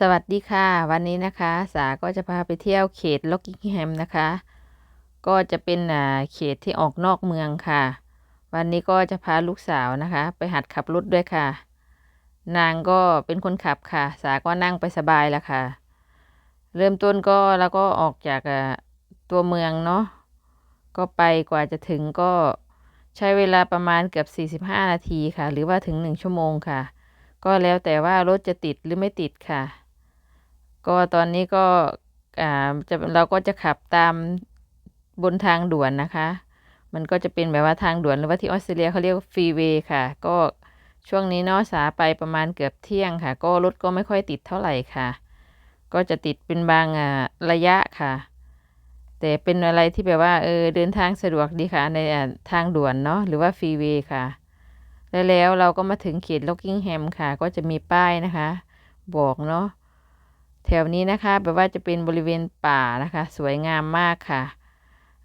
สวัสดีค่ะ วันนี้นะคะ สาก็จะพาไปเที่ยวเขตล็อกกิงแฮมนะคะ ก็จะเป็นอ่าเขตที่ออกนอกเมืองค่ะ วันนี้ก็จะพาลูกสาวนะคะ ไปหัดขับรถด้วยค่ะ นางก็เป็นคนขับค่ะ สาก็นั่งไปสบายแล้วค่ะ เริ่มต้นก็แล้วก็ออกจากอ่าตัวเมืองเนาะก็ไปกว่าจะถึงก็ใช้เวลาประมาณเกือบ 45 นาทีค่ะ หรือว่าถึง 1 ชั่วโมงค่ะ ก็แล้วแต่ว่ารถจะติดหรือไม่ติดค่ะ ก็ตอนนี้ก็อ่าจะเราก็จะขับตามบนทางด่วนนะคะ มันก็จะเป็นแบบว่าทางด่วนหรือว่าที่ออสเตรเลียเขาเรียกว่าฟรีเวย์ค่ะ ก็ช่วงนี้เนาะสาไปประมาณเกือบเที่ยงค่ะ ก็รถก็ไม่ค่อยติดเท่าไหร่ค่ะ ก็จะติดเป็นบางอ่าระยะค่ะ แต่เป็นอะไรที่แบบว่าเออเดินทางสะดวกดีค่ะ ในทางด่วนเนาะหรือว่าฟรีเวย์ค่ะแล้วเราก็มาถึงเขตล็อกกิ้งแฮมค่ะ ก็จะมีป้ายนะคะ บอกเนาะ แถวนี้นะคะแบบว่าจะเป็นบริเวณป่านะคะ สวยงามมากค่ะ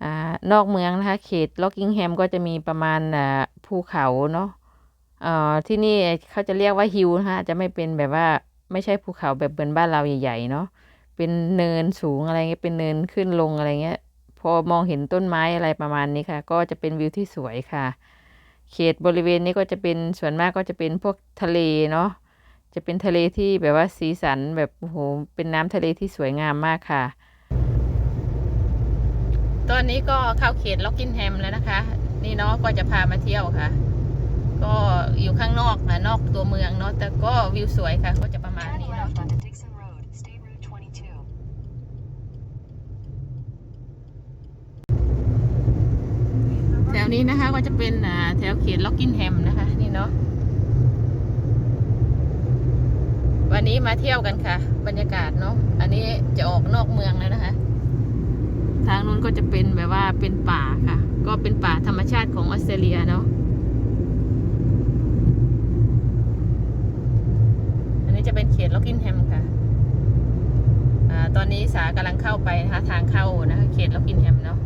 อนอกเมืองนะคะ เขตล็อกกิงแฮมก็จะมีประมาณภูเขาเนาะที่นี่เขาจะเรียกว่าฮิลนะคะจะไม่เป็นแบบว่าไม่ใช่ภูเขาแบบเหมือนบ้านเราใหญ่ ๆ เนาะเป็นเนินสูงอะไรเงี้ยเป็นเนินขึ้นลงอะไรเงี้ย พอมองเห็นต้นไม้อะไรประมาณนี้ค่ะ ก็จะเป็นวิวที่สวยค่ะ เขตบริเวณนี้ก็จะเป็นส่วนมากก็จะเป็นพวกทะเลเนาะ จะเป็นทะเลที่แบบว่าสีสันแบบโอ้โหเป็นน้ำทะเลที่สวยงามมากค่ะ ตอนนี้ก็เข้าเขตล็อกกินแฮมแล้วนะคะ นี่เนาะก็จะพามาเที่ยวค่ะ ก็อยู่ข้างนอกนะนอกตัวเมืองเนาะแต่ก็วิวสวยค่ะ ก็จะประมาณ Turn นี้เนาะ left onto Dixon Road, State Route 22. แถวนี้นะคะก็จะเป็นอ่าแถวเขตล็อกกินแฮมนะคะ นี่เนาะ วันนี้มาเที่ยวกันค่ะ บรรยากาศเนาะอันนี้จะออกนอกเมืองแล้วนะคะ ทางนู้นก็จะเป็นแบบว่าเป็นป่าค่ะ ก็เป็นป่าธรรมชาติของออสเตรเลียเนาะอันนี้จะเป็นเขตล็อกกินแฮมค่ะอ่าตอนนี้สากำลังเข้าไปนะคะทางเข้านะคะเขตล็อกกินแฮมเนาะ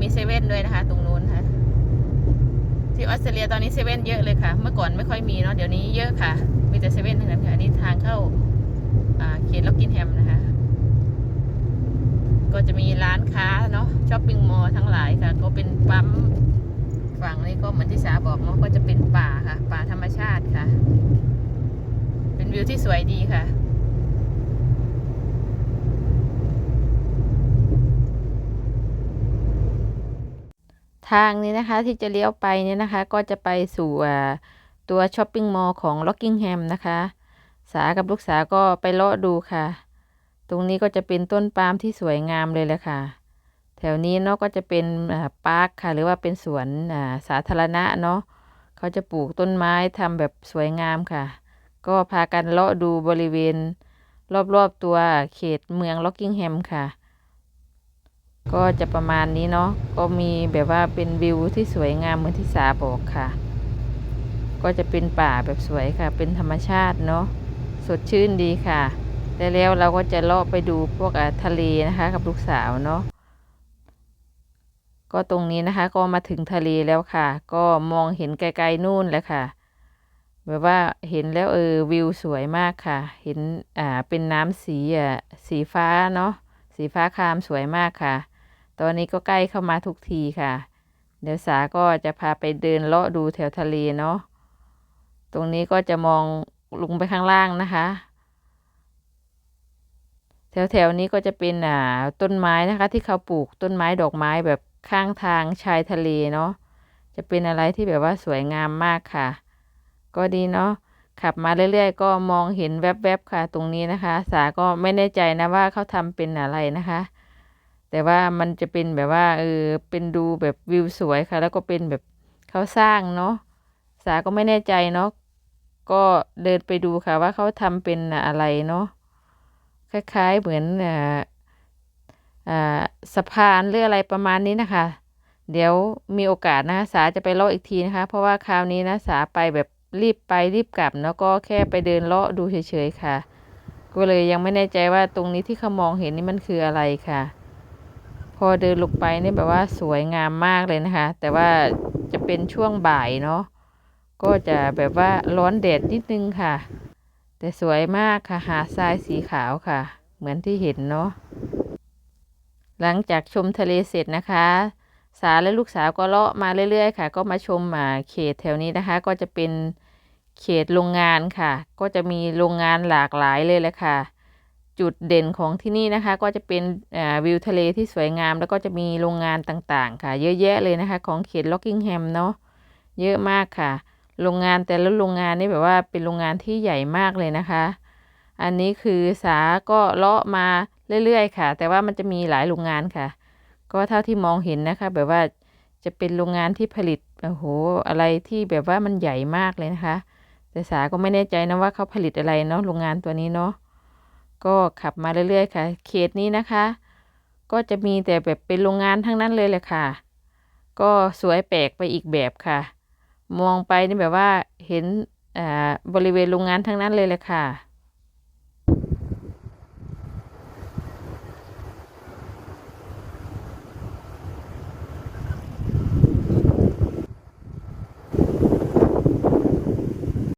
มีเซเว่นด้วยนะคะ ตรงนู้นค่ะที่ออสเตรเลียตอนนี้เซเว่นเยอะเลยค่ะ เมื่อก่อนไม่ค่อยมีเนาะเดี๋ยวนี้เยอะค่ะ มีแต่เซเว่นทั้งนั้นค่ะอันนี้ทางเข้าเขตล็อกกินแฮมนะคะ ก็จะมีร้านค้าเนาะช้อปปิ้งมอลล์ทั้งหลายค่ะ ก็เป็นปั๊มฝั่งนี้ก็เหมือนที่สาบอกเนาะก็จะเป็นป่าค่ะ ป่าธรรมชาติค่ะ เป็นวิวที่สวยดีค่ะทางนี้นะคะที่จะเลี้ยวไปเนี่ยนะคะ ก็จะไปสู่ ตัวช้อปปิ้งมอลล์ของล็อกกิงแฮมนะคะ สากับลูกสาก็ไปเลาะดูค่ะ ตรงนี้ก็จะเป็นต้นปาล์มที่สวยงามเลยแหละค่ะ แถวนี้เนาะก็จะเป็นปาร์คค่ะ หรือว่าเป็นสวนสาธารณะเนาะเขาจะปลูกต้นไม้ทำแบบสวยงามค่ะ ก็พากันเลาะดูบริเวณ รอบๆตัวเขตเมืองล็อกกิงแฮมค่ะก็จะประมาณนี้เนาะ ก็มีแบบว่าเป็นวิวที่สวยงามเหมือนที่สาบอกค่ะ ก็จะเป็นป่าแบบสวยค่ะ เป็นธรรมชาติเนาะสดชื่นดีค่ะ แต่แล้วเราก็จะเลาะไปดูพวกทะเลนะคะกับลูกสาวเนาะก็ตรงนี้นะคะก็มาถึงทะเลแล้วค่ะ ก็มองเห็นไกลๆนู่นแล้วค่ะแบบว่าเห็นแล้วเออวิวสวยมากค่ะ เห็นอ่าเป็นน้ำสีอะสีฟ้าเนาะสีฟ้าคามสวยมากค่ะ ตอนนี้ก็ใกล้เข้ามาทุกทีค่ะ เดี๋ยวสาก็จะพาไปเดินเลาะดูแถวทะเลเนาะ ตรงนี้ก็จะมองลงไปข้างล่างนะคะ แถวแถวนี้ก็จะเป็นอ่าต้นไม้นะคะ ที่เขาปลูกต้นไม้ดอกไม้แบบข้างทางชายทะเลเนาะจะเป็นอะไรที่แบบว่าสวยงามมากค่ะ ก็ดีเนาะขับมาเรื่อย ๆ ก็มองเห็นแวบๆค่ะ ตรงนี้นะคะ สาก็ไม่แน่ใจนะว่าเขาทำเป็นอะไรนะคะ แต่ว่ามันจะเป็นแบบว่าเออเป็นดูแบบวิวสวยค่ะ แล้วก็เป็นแบบเขาสร้างเนาะสาก็ไม่แน่ใจเนาะ ก็เดินไปดูค่ะว่าเขาทำเป็นอะไรเนาะคล้ายๆเหมือนอ่าอ่าสะพานหรืออะไรประมาณนี้นะคะ เดี๋ยวมีโอกาสนะคะสาจะไปเลาะอีกทีนะคะ เพราะว่าคราวนี้นะสาไปแบบรีบไปรีบกลับแล้วก็แค่ไปเดินเลาะดูเฉยๆค่ะ ก็เลยยังไม่แน่ใจว่าตรงนี้ที่เขามองเห็นนี่มันคืออะไรค่ะ พอเดินลงไปนี่แบบว่าสวยงามมากเลยนะคะ แต่ว่าจะเป็นช่วงบ่ายเนาะ ก็จะแบบว่าร้อนแดดนิดนึงค่ะ แต่สวยมากค่ะหาดทรายสีขาวค่ะ เหมือนที่เห็นเนาะหลังจากชมทะเลเสร็จนะคะ สาและลูกสาวก็เลาะมาเรื่อยๆ ค่ะ ก็มาชมอ่าเขตแถวนี้นะคะ ก็จะเป็นเขตโรงงานค่ะ ก็จะมีโรงงานหลากหลายเลยแหละค่ะ จุดเด่นของที่นี่นะคะ ก็จะเป็นวิวทะเลที่สวยงาม แล้วก็จะมีโรงงานต่างๆ ค่ะ เยอะแยะเลยนะคะ ของเขตล็อกกิงแฮมเนาะเยอะมากค่ะ โรงงานแต่ละโรงงานนี่แบบว่าเป็นโรงงานที่ใหญ่มากเลยนะคะ อันนี้คือสาก็เลาะมาเรื่อยๆค่ะ แต่ว่ามันจะมีหลายโรงงานค่ะ ก็เท่าที่มองเห็นนะคะ แบบว่าจะเป็นโรงงานที่ผลิตโอ้โหอะไรที่แบบว่ามันใหญ่มากเลยนะคะ แต่สาก็ไม่แน่ใจนะว่าเขาผลิตอะไรเนาะโรงงานตัวนี้เนาะก็ขับมาเรื่อยๆค่ะ เขตนี้นะคะ ก็จะมีแต่แบบเป็นโรงงานทั้งนั้นเลยแหละค่ะ ก็สวยแปลกไปอีกแบบค่ะ มองไปนี่แบบว่าเห็นบริเวณโรงงานทั้งนั้นเลยแหละค่ะ